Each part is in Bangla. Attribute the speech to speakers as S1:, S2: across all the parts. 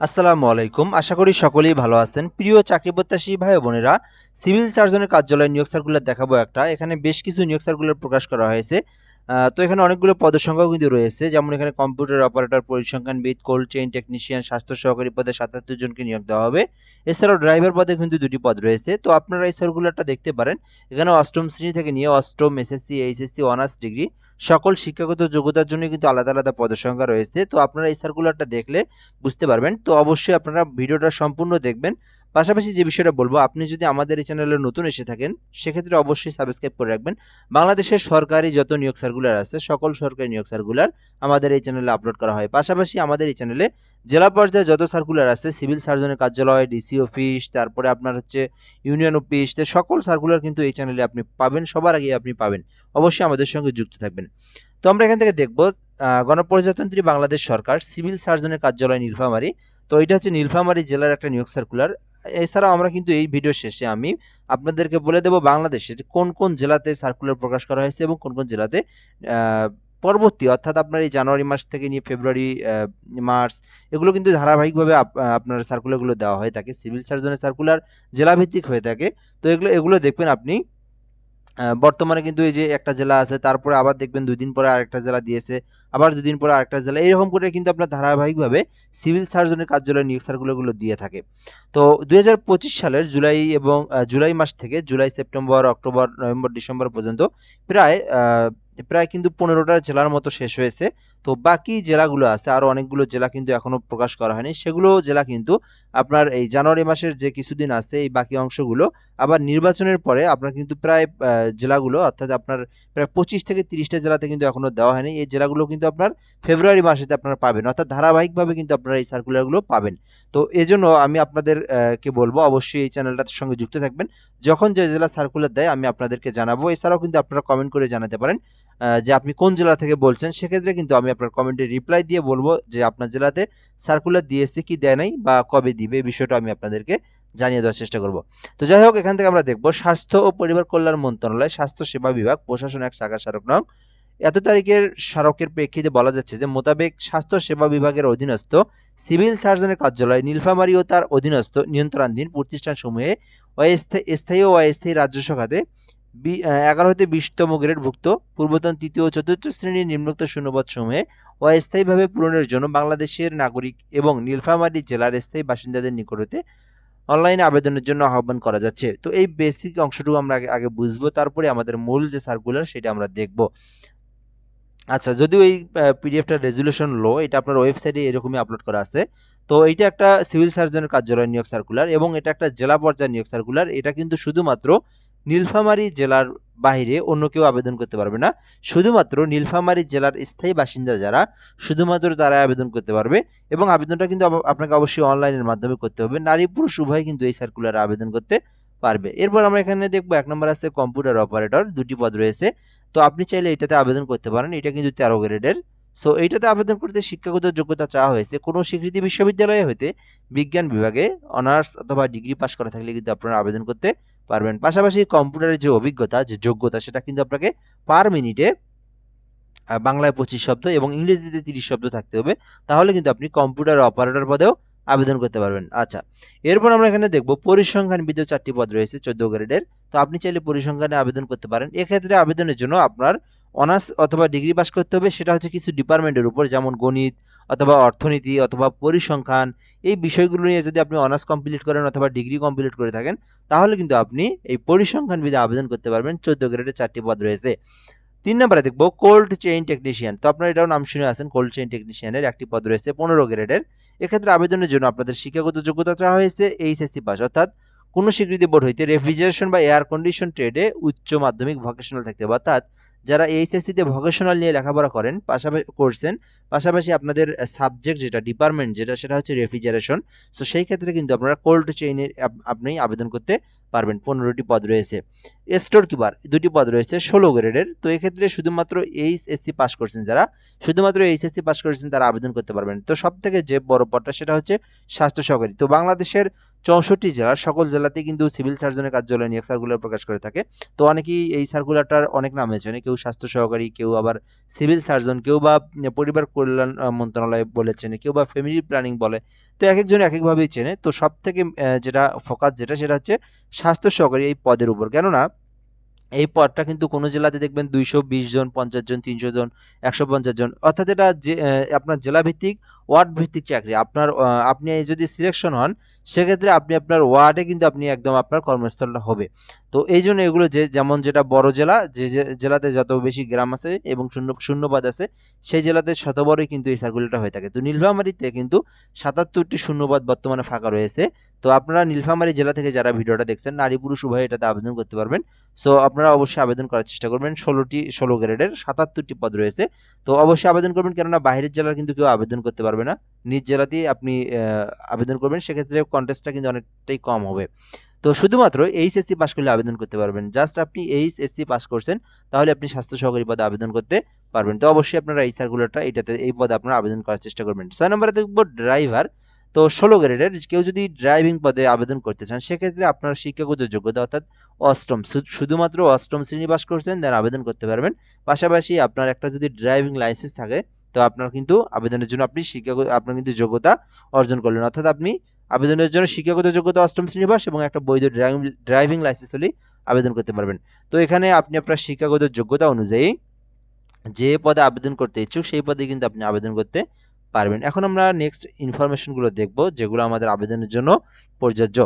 S1: আসসালামু আলাইকুম। আশা করি সকলেই ভালো আছেন। প্রিয় চাকরি প্রত্যাশী ভাই বোনেরা, সিভিল সার্জনের কার্যালয় নিয়োগ সার্কুলার দেখাবো একটা। এখানে বেশ কিছু নিয়োগ সার্কুলার প্রকাশ করা হয়েছে। তো এখানে অনেকগুলো পদসংখ্যাও কিন্তু রয়েছে। যেমন এখানে কম্পিউটার অপারেটর পরিসংখ্যানবিদ কোল্ড চেইন টেকনিশিয়ান স্বাস্থ্য সহকারী পদে সাতাত্তর জনকে নিয়োগ দেওয়া হবে। এছাড়াও ড্রাইভার পদে কিন্তু দুটি পদ রয়েছে। তো আপনারা এই সার্কুলারটা দেখতে পারেন। এখানে অষ্টম শ্রেণি থেকে নিয়ে অষ্টম এসএসসি এইচএসসি অনার্স ডিগ্রি সকল শিক্ষাগত যোগ্যতার জন্য কিন্তু আলাদা আলাদা পদসংখ্যা রয়েছে। তো আপনারা এই সার্কুলারটা দেখলে বুঝতে পারবেন। তো অবশ্যই আপনারা ভিডিওটা সম্পূর্ণ দেখবেন। পাশাপাশি যে বিষয়টা বলব, আপনি যদি আমাদের এই চ্যানেলে নতুন এসে থাকেন, সেক্ষেত্রে অবশ্যই সাবস্ক্রাইব করে রাখবেন। বাংলাদেশের সরকারি যত নিয়োগ সার্কুলার আছে, সকল সরকারি নিয়োগ সার্কুলার আমাদের এই চ্যানেলে আপলোড করা হয়। পাশাপাশি আমাদের এই চ্যানেলে জেলা পর্যায়ে যত সার্কুলার আছে সিভিল সার্জনের কার্যালয় ডিসি অফিস তারপরে আপনার হচ্ছে ইউনিয়ন অফিস সকল সার্কুলার কিন্তু এই চ্যানেলে আপনি পাবেন, সবার আগে আপনি পাবেন। অবশ্যই আমাদের সঙ্গে যুক্ত থাকবেন। তো আমরা এখান থেকে দেখব গণপ্রজাতন্ত্রী বাংলাদেশ সরকার সিভিল সার্জনের কার্যালয় নীলফামারী। তো এটা হচ্ছে নীলফামারী জেলার একটা নিয়োগ সার্কুলার এছাড়াও আমরা কিন্তু এই ভিডিও শেষে আমি আপনাদেরকে বলে দেব বাংলাদেশের কোন কোন জেলাতে সার্কুলার প্রকাশ করা হয়েছে এবং কোন কোন জেলাতে পরবর্তী অর্থাৎ আপনার এই জানুয়ারি মাস থেকে নিয়ে ফেব্রুয়ারি মার্চ, এগুলো কিন্তু ধারাবাহিকভাবে আপ- আপনার সার্কুলারগুলো দেওয়া হয়ে থাকে। সিভিল সার্জনের সার্কুলার জেলাভিত্তিক হয়ে থাকে। তো এগুলো এগুলো দেখবেন আপনি বর্তমানে কিন্তু এই যে একটা জেলা আছে, তারপরে আবার দেখবেন দুই দিন পরে আরেকটা জেলা দিয়েছে, আবার দুদিন পরে আরেকটা জেলা। এরকম করে কিন্তু আপনার ধারাবাহিকভাবে সিভিল সার্জনের কার্যালয় নিয়োগ সার্কুলারগুলো দিয়ে থাকে। তো দুই হাজার পঁচিশ সালের জুলাই এবং জুলাই মাস থেকে July, September, October, November, December পর্যন্ত প্রায় প্রায় কিন্তু পনেরোটা জেলার মতো শেষ হয়েছে। তো বাকি জেলাগুলো আছে আরও অনেকগুলো জেলা কিন্তু এখনও প্রকাশ করা হয়নি। সেগুলো জেলা কিন্তু আপনার এই জানুয়ারি মাসের যে কিছুদিন আছে এই বাকি অংশগুলো আবার নির্বাচনের পরে আপনার কিন্তু প্রায় জেলাগুলো অর্থাৎ আপনার প্রায় পঁচিশ থেকে তিরিশটা জেলাতে কিন্তু এখনও দেওয়া হয়নি। এই জেলাগুলো কিন্তু আপনার ফেব্রুয়ারি মাসেতে আপনারা পাবেন। অর্থাৎ ধারাবাহিকভাবে কিন্তু আপনারা এই সার্কুলারগুলো পাবেন। তো এজন্য আমি আপনাদের আহ, কে বলব অবশ্যই এই চ্যানেলটার সঙ্গে যুক্ত থাকবেন। যখন যে জেলা সার্কুলার দেয় আমি আপনাদেরকে জানাব। এছাড়াও কিন্তু আপনারা কমেন্ট করে জানাতে পারেন। যে আপনি কোন জেলা থেকে বলছেন, সেক্ষেত্রে কিন্তু আমি আপনার কমেন্টে রিপ্লাই দিয়ে বলব যে আপনার জেলাতে সার্কুলার দিয়েছে কি দেয় নাই বা কবে দিবে বিষয়টা আমি আপনাদেরকে জানিয়ে দেওয়ার চেষ্টা করব। তো যাই হোক, এখান থেকে আমরা দেখব, স্বাস্থ্য ও পরিবার কল্যাণ মন্ত্রণালয়, স্বাস্থ্য সেবা বিভাগ, প্রশাসন এক শাখা স্মারক নং এত তারিখের স্মারকের প্রেক্ষিতে বলা যাচ্ছে যে মোতাবেক স্বাস্থ্য সেবা বিভাগের অধীনস্থ সিভিল সার্জনের কার্যালয় নীলফামারী ও তার অধীনস্থ নিয়ন্ত্রণাধীন প্রতিষ্ঠানসমূহে অস্থায়ী স্থায়ী ও অস্থায়ী রাজ্য এগারো হতে বিশতম গ্রেডভুক্ত পূর্বতন তৃতীয় ও চতুর্থ শ্রেণির নিম্নোক্ত শূন্যপদ সমূহে অস্থায়ীভাবে পূরণের জন্য বাংলাদেশের নাগরিক এবং নীলফামারী জেলার স্থায়ী বাসিন্দাদের নিকট হতে অনলাইনে আবেদনের জন্য আহ্বান করা যাচ্ছে। তো এই বেসিক অংশটুকু আমরা আগে বুঝব, তারপরে আমাদের মূল যে সার্কুলার সেটা আমরা দেখব। আচ্ছা যদিও এই পিডিএফটার রেজুলেশন লো এটা আপনার ওয়েবসাইটে এরকমই আপলোড করা আছে। তো এইটা একটা সিভিল সার্জনের কার্যালয় নিয়োগ সার্কুলার এবং এটা একটা জেলা পর্যায়ের নিয়োগ সার্কুলার এটা কিন্তু শুধুমাত্র নীলফামারী জেলার বাইরে অন্য কেউ আবেদন করতে পারবে না। শুধুমাত্র নীলফামারী জেলার স্থায়ী বাসিন্দা যারা, শুধুমাত্র তারাই আবেদন করতে পারবে এবং আবেদনটা কিন্তু আপনাকে অবশ্যই অনলাইনের মাধ্যমে করতে হবে। নারী পুরুষ উভয় কিন্তু এই সার্কুলারে আবেদন করতে পারবে। এরপর আমরা এখানে দেখব এক নম্বর আছে কম্পিউটার অপারেটর দুটি পদ রয়েছে। তো আপনি চাইলে এটাতে আবেদন করতে পারেন, এটা কিন্তু তেরো গ্রেডের। সো এইটাতে আবেদন করতে শিক্ষাগত যোগ্যতা চাওয়া হয়েছে। কোনো স্বীকৃতি বিশ্ববিদ্যালয়ে হইতে বিজ্ঞান বিভাগে, অনার্স অথবা ডিগ্রি পাস করা থাকলে কিন্তু আপনারা আবেদন করতে পারবেন। পাশাপাশি কম্পিউটারের যে অভিজ্ঞতা, যে যোগ্যতা, সেটা কিন্তু আপনাকে পার মিনিটে বাংলায় পঁচিশ শব্দ এবং ইংরেজিতে তিরিশ শব্দ থাকতে হবে। তাহলে কিন্তু আপনি কম্পিউটার অপারেটর পদেও আবেদন করতে পারবেন। আচ্ছা এরপর আমরা এখানে দেখব পরিসংখ্যানবিদের চারটি পদ রয়েছে, চোদ্দ গ্রেডের। তো আপনি চাইলে পরিসংখ্যানে আবেদন করতে পারেন। এক্ষেত্রে আবেদনের জন্য আপনার অনার্স অথবা ডিগ্রি পাস করতে হবে, সেটা হচ্ছে কিছু ডিপার্টমেন্টের উপর, যেমন গণিত অথবা অর্থনীতি অথবা পরিসংখ্যান। এই বিষয়গুলো নিয়ে যদি আপনি অনার্স কমপ্লিট করেন অথবা ডিগ্রি কমপ্লিট করে থাকেন, তাহলে কিন্তু আপনি এই পরিসংখ্যানবিদে আবেদন করতে পারবেন, চোদ্দ গ্রেডের চারটি পদ রয়েছে। তিন নম্বরে দেখব কোল্ড চেইন টেকনিশিয়ান তো আপনার এটাও নাম শুনে আছেন কোল্ড চেইন টেকনিশিয়ানের একটি পদ রয়েছে, পনেরো গ্রেডের এক্ষেত্রে আবেদনের জন্য আপনাদের শিক্ষাগত যোগ্যতা চাওয়া হয়েছে এইচএসসি পাস অর্থাৎ কোনো স্বীকৃতি বোর্ড হইতে রেফ্রিজারেশন বা এয়ার কন্ডিশন ট্রেডে উচ্চ মাধ্যমিক ভোকেশনাল থাকতে হবে। অর্থাৎ যারা এইচএসসিতে ভোকেশনাল নিয়ে লেখাপড়া করেন, পাশাপাশি করছেন, পাশাপাশি আপনাদের সাবজেক্ট যেটা ডিপার্টমেন্ট যেটা, সেটা হচ্ছে রেফ্রিজারেশন সো সেই ক্ষেত্রে কিন্তু আপনারা কোল্ড চেইনের আপনি আবেদন করতে পারবেন, পনেরোটি পদ রয়েছে। স্টোর কিপার দুটি পদ রয়েছে, ষোলো গ্রেডের। তো এক্ষেত্রে শুধুমাত্র এইচ এসসি পাস করছেন যারা, শুধুমাত্র এইচ এইচএসসি পাস করেছেন তারা আবেদন করতে পারবেন। তো সব থেকে যে বড় পদটা সেটা হচ্ছে স্বাস্থ্য সহকারী। তো বাংলাদেশের চৌষট্টি জেলার সকল জেলাতেই কিন্তু সিভিল সার্জনের কার্যালয় নিয়োগ সার্কুলার প্রকাশ করে থাকে। তো অনেকেই এই সার্কুলারটার অনেক নাম হয়েছে কেউ স্বাস্থ্য সহকারী, কেউ আবার সিভিল সার্জন, কেউ বা পরিবার কল্যাণ মন্ত্রণালয় বলে চেনে কেউ বা ফ্যামিলি প্ল্যানিং বলে। তো এক একজন এক একভাবেই চেনে। তো সব থেকে যেটা ফোকাস যেটা সেটা হচ্ছে স্বাস্থ্য সহকারী এই পদের উপর। কেননা, এই পদটা কিন্তু কোনো জেলাতে দেখবেন দুইশো বিশ জন, পঞ্চাশ জন, তিনশো জন, একশো পঞ্চাশ জন। অর্থাৎ এটা যে আপনার জেলাভিত্তিক ওয়ার্ড ভিত্তিক চাকরি। আপনার আপনি যদি সিলেকশন হন সেক্ষেত্রে আপনি আপনার ওয়ার্ডে কিন্তু আপনি একদম আপনার কর্মস্থলটা হবে। তো এই জন্য এগুলো যে, যেমন যেটা বড় জেলা, যে জেলাতে যত বেশি গ্রাম আছে এবং শূন্য, শূন্যপদ আছে, সেই জেলাতে শত বড়ই কিন্তু এই সার্কুলারটা হয়ে থাকে। তো নীলফামারীতে কিন্তু সাতাত্তরটি শূন্যপদ বর্তমানে ফাঁকা রয়েছে। তো আপনারা নীলফামারী জেলা থেকে যারা ভিডিওটা দেখছেন, নারী পুরুষ উভয় এটাতে আবেদন করতে পারবেন। সো আপনারা অবশ্যই আবেদন করার চেষ্টা করবেন। ষোলোটি, ষোলো গ্রেডের সাতাত্তরটি পদ রয়েছে। তো অবশ্যই আবেদন করবেন, কেননা বাইরের জেলার কিন্তু কেউ আবেদন করতে পারবে না। নিজ জেলাতেই আপনি আবেদন করবেন। সেক্ষেত্রে কন্টেস্টটা কিন্তু অনেকটাই কম হবে। তো শুধুমাত্র এইচএসসি পাস করলে আবেদন করতে পারবেন। জাস্ট আপনি এইচএসসি পাস করছেন, তাহলে আপনি স্বাস্থ্য সহকারী পদে আবেদন করতে পারবেন। তো অবশ্যই আপনারা এই সার্কুলারটা এটাতে এই পদে আপনারা আবেদন করার চেষ্টা করবেন। ছয় নম্বরে দেখব ড্রাইভার তো ষোলো গ্রেডের কেউ যদি ড্রাইভিং পদে আবেদন করতে চান, সেক্ষেত্রে আপনার শিক্ষাগত যোগ্যতা, অর্থাৎ অষ্টম শুধুমাত্র অষ্টম শ্রেণি পাস করছেন দেন আবেদন করতে পারবেন। পাশাপাশি আপনার একটা যদি ড্রাইভিং লাইসেন্স থাকে, তো আপনার কিন্তু আবেদনের জন্য আপনি শিক্ষাগত, আপনার কিন্তু যোগ্যতা অর্জন করলেন। অর্থাৎ আপনি আবেদনের জন্য শিক্ষাগত যোগ্যতা অষ্টম শ্রেণি এবং একটা বৈধ ড্রাইভিং ড্রাইভিং লাইসেন্স হলেই আবেদন করতে পারবেন। তো এখানে আপনি আপনার শিক্ষাগত যোগ্যতা অনুযায়ী যে পদে আবেদন করতে ইচ্ছুক, সেই পদে কিন্তু আপনি আবেদন করতে পারবেন। এখন আমরা নেক্সট ইনফরমেশনগুলো দেখব যেগুলো আমাদের আবেদনের জন্য প্রযোজ্য।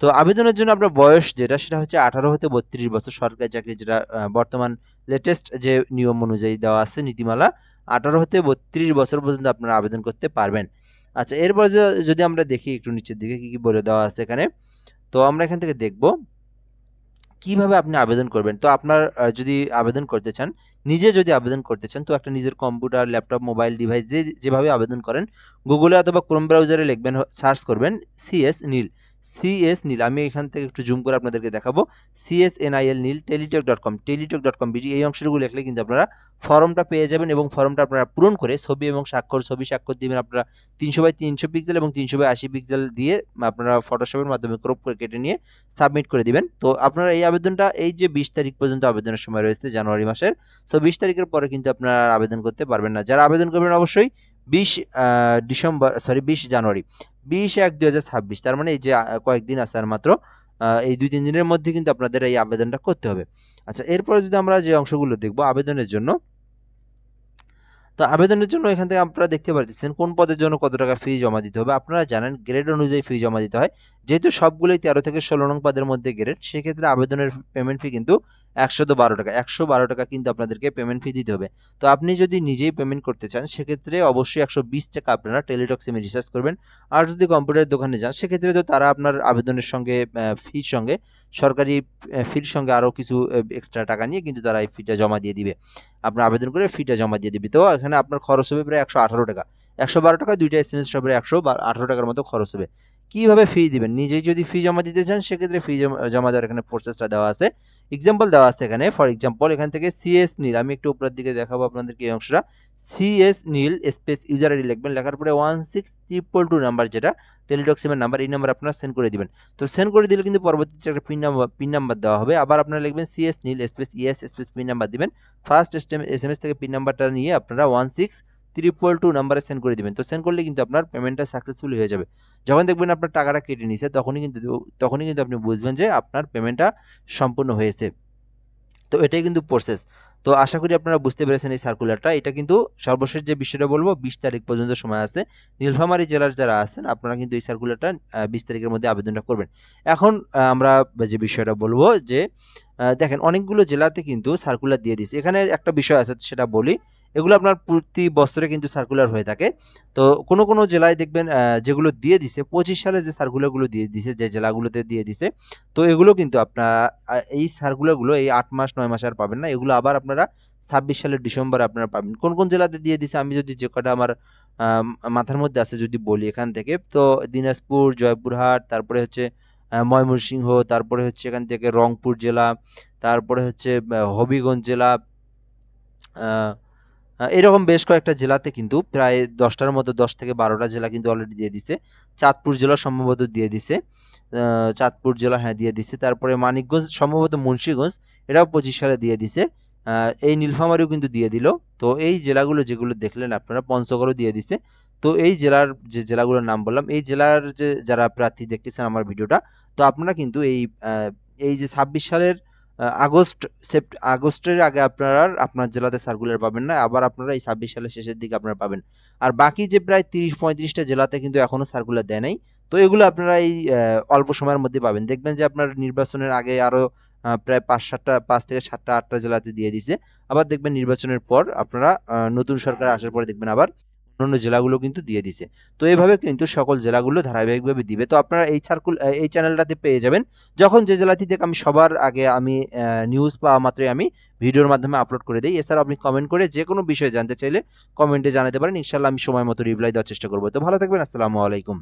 S1: তো আবেদনের জন্য আপনার বয়স যেটা, সেটা হচ্ছে আঠারো হতে বত্রিশ বছর। সরকারি চাকরি যেটা বর্তমান লেটেস্ট যে নিয়ম অনুযায়ী দেওয়া আছে নীতিমালা, আঠারো হতে বত্রিশ বছর পর্যন্ত আপনারা আবেদন করতে পারবেন। আচ্ছা এরপর যদি আমরা দেখি একটু নিচের দিকে কি কি বলে দেওয়া আছে এখানে, তো আমরা এখান থেকে দেখব কীভাবে আপনি আবেদন করবেন। তো আপনার যদি আবেদন করতে চান, নিজে যদি আবেদন করতে চান, তো একটা নিজের কম্পিউটার, ল্যাপটপ, মোবাইল ডিভাইস যে, যেভাবে আবেদন করেন, গুগলে অথবা ক্রোম ব্রাউজারে লিখবেন, সার্চ করবেন, সিএস নীল। সিএস নীল, আমি এখান থেকে একটু জুম করে আপনাদেরকে দেখাবো। CS NIL nil, Teletalk dot com Teletalk dot com BD এই অংশটুকু লিখলে কিন্তু আপনারা ফর্মটা পেয়ে যাবেন এবং ফর্মটা আপনারা পূরণ করে ছবি এবং স্বাক্ষর, ছবি স্বাক্ষর দিবেন আপনারা তিনশো বাই তিনশো পিক্সেল এবং তিনশো বাই আশি পিক্সেল দিয়ে আপনারা ফটোশপের মাধ্যমে ক্রপ করে কেটে নিয়ে সাবমিট করে দিবেন। তো আপনারা এই আবেদনটা, এই যে বিশ তারিখ পর্যন্ত আবেদনের সময় রয়েছে জানুয়ারি মাসের সো বিশ তারিখের পরে কিন্তু আপনারা আবেদন করতে পারবেন না। যারা আবেদন করবেন অবশ্যই বিশ ডিসেম্বর সরি বিশ জানুয়ারি। বিশ এক দুই হাজার ছাব্বিশ, তার মানে এই যে কয়েকদিন আছে আর মাত্র এই দুই তিন দিনের মধ্যে কিন্তু আপনাদের এই আবেদনটা করতে হবে। আচ্ছা এরপরে যদি আমরা যে অংশগুলো দেখব, আবেদনের জন্য, তো আবেদনের জন্য এখান থেকে আপনারা দেখতে পারতেছেন কোন পদের জন্য কত টাকা ফি জমা দিতে হবে। আপনারা জানেন গ্রেড অনুযায়ী ফি জমা দিতে হয়। যেহেতু সবগুলোই তেরো থেকে ষোলো নং পদের মধ্যে গ্রেড সেক্ষেত্রে আবেদনের পেমেন্ট ফি কিন্তু একশো তো বারো টাকা, একশো বারো টাকা কিন্তু আপনাদেরকে পেমেন্ট ফি দিতে হবে। তো আপনি যদি নিজেই পেমেন্ট করতে চান, সেক্ষেত্রে অবশ্যই একশো বিশ টাকা আপনারা টেলিটক সিমে রিচার্জ করবেন। আর যদি কম্পিউটারের দোকানে যান, সেক্ষেত্রে তো তারা আপনার আবেদনের সঙ্গে ফির সঙ্গে, সরকারি ফির সঙ্গে আরও কিছু এক্সট্রা টাকা নিয়ে কিন্তু তারা এই ফিটা জমা দিয়ে দিবে। আপনার আবেদন করে ফিটা জমা দিয়ে দিবে। তো এখানে আপনার খরচ হবে প্রায় একশো আঠারো টাকা। একশো বারো টাকা দুইটা এস এম এস একশো আঠারো টাকার মতো খরচ হবে। কীভাবে ফি দিবেন? নিজেই যদি ফি জমা দিতে চান, সেক্ষেত্রে ফি জমা দেওয়ার এখানে প্রসেসটা দেওয়া আছে। এক্সাম্পল দেওয়া আছে এখানে। ফর এক্সাম্পল এখান থেকে সিএস নীল আমি একটু উপরের দিকে দেখাবো আপনাদেরকে এই অংশটা। CS nil space user ID লিখবেন। লেখার পরে one six triple two number যেটা টেলিটক সিমের নাম্বার এই নাম্বার আপনারা সেন্ড করে দিবেন। তো সেন্ড করে দিলে কিন্তু পরবর্তীতে একটা পিন নাম্বার পিন নাম্বার দেওয়া হবে। আবার আপনারা লিখবেন CS nil space ES space PIN number দিবেন। ফার্স্ট এস এম এস থেকে পিন নাম্বারটা নিয়ে আপনারা ওয়ান সিক্স ট্রিপল টু নাম্বারে সেন্ড করে দিবেন। তো সেন্ড করলে কিন্তু আপনার পেমেন্টটা সাকসেসফুল হয়ে যাবে। যখন দেখবেন আপনার টাকাটা কেটে নিছে, তখনই কিন্তু তখনই কিন্তু আপনি বুঝবেন যে আপনার পেমেন্টটা সম্পূর্ণ হয়েছে। তো এটাই কিন্তু প্রসেস তো আশা করি আপনারা বুঝতে পেরেছেন এই সার্কুলারটা এটা কিন্তু সর্বশেষ যে বিষয়টা বলব, বিশ তারিখ পর্যন্ত সময় আছে। নীলফামারী জেলার যারা আছেন, আপনারা কিন্তু এই সার্কুলারটা বিশ তারিখের মধ্যে আবেদনটা করবেন। এখন আমরা যে বিষয়টা বলব যে দেখেন অনেকগুলো জেলাতে কিন্তু সার্কুলার দিয়ে দিচ্ছে এখানে একটা বিষয় আছে, সেটা বলি। এগুলো আপনার প্রতি বছরে কিন্তু সার্কুলার হয়ে থাকে। তো কোনো কোনো জেলায় দেখবেন যেগুলো দিয়ে দিছে, পঁচিশ সালে যে সার্কুলারগুলো দিয়ে দিছে, যে জেলাগুলোতে দিয়ে দিছে, তো এগুলো কিন্তু আপনার এই সার্কুলারগুলো এই আট মাস, নয় মাস আর পাবেন না। এগুলো আবার আপনারা ছাব্বিশ সালের ডিসেম্বরে আপনারা পাবেন। কোন কোন জেলাতে দিয়ে দিছে, আমি যদি যে কটা আমার মাথার মধ্যে আছে যদি বলি এখান থেকে, তো দিনাজপুর, জয়পুরহাট, তারপরে হচ্ছে ময়মনসিংহ, তারপরে হচ্ছে এখান থেকে রংপুর জেলা, তারপরে হচ্ছে হবিগঞ্জ জেলা এরকম বেশ কয়েকটা জেলাতে কিন্তু প্রায় দশটার মতো দশ থেকে বারোটা জেলা কিন্তু অলরেডি দিয়ে দিছে। চাঁদপুর জেলা সম্ভবত দিয়ে দিছে। চাঁদপুর জেলা হ্যাঁ দিয়ে দিছে। তারপরে মানিকগঞ্জ, সম্ভবত মুন্সিগঞ্জ, এটাও পঁচিশ সালে দিয়ে দিছে। এই নীলফামারীও কিন্তু দিয়ে দিল। তো এই জেলাগুলো যেগুলো দেখলেন আপনারা, পঞ্চগড়ও দিয়ে দিছে। তো এই জেলার যে জেলাগুলোর নাম বললাম, এই জেলার যে যারা প্রার্থী দেখতেছেন আমার ভিডিওটা, তো আপনারা কিন্তু এই এই যে ছাব্বিশ সালের আগস্ট, সেপ্ট, আগস্টের আগে আপনারা আপনার জেলাতে সার্কুলার পাবেন না, আবার আপনারা এই ছাব্বিশ সালের শেষের দিকে আপনারা পাবেন। আর বাকি যে প্রায় তিরিশ, পঁয়ত্রিশটা জেলাতে কিন্তু এখনও সার্কুলার দেয় নাই। তো এগুলো আপনারা এই অল্প সময়ের মধ্যে পাবেন। দেখবেন যে আপনার নির্বাচনের আগে আরও প্রায় পাঁচ সাতটা, পাঁচ থেকে সাতটা, আটটা জেলাতে দিয়ে দিছে। আবার দেখবেন নির্বাচনের পর আপনারা নতুন সরকার আসার পরে দেখবেন আবার অন্যান্য জেলাগুলো কিন্তু দিয়ে দিছে। তো এইভাবে কিন্তু সকল জেলাগুলো ধারাবাহিকভাবে দিবে। তো আপনারা এই সার্কুল এই চ্যানেলটাতে পেয়ে যাবেন। যখন যে জেলাটি থেকে আমি সবার আগে আমি নিউজ পাওয়া মাত্রই আমি ভিডিওর মাধ্যমে আপলোড করে দিই এছাড়া আপনি কমেন্ট করে যে কোনো বিষয়ে জানতে চাইলে কমেন্টে জানাতে পারেন। ইনশাল্লাহ আমি সময় মতো রিপ্লাই দেওয়ার চেষ্টা করব। তো ভালো থাকবেন, আসসালামু আলাইকুম।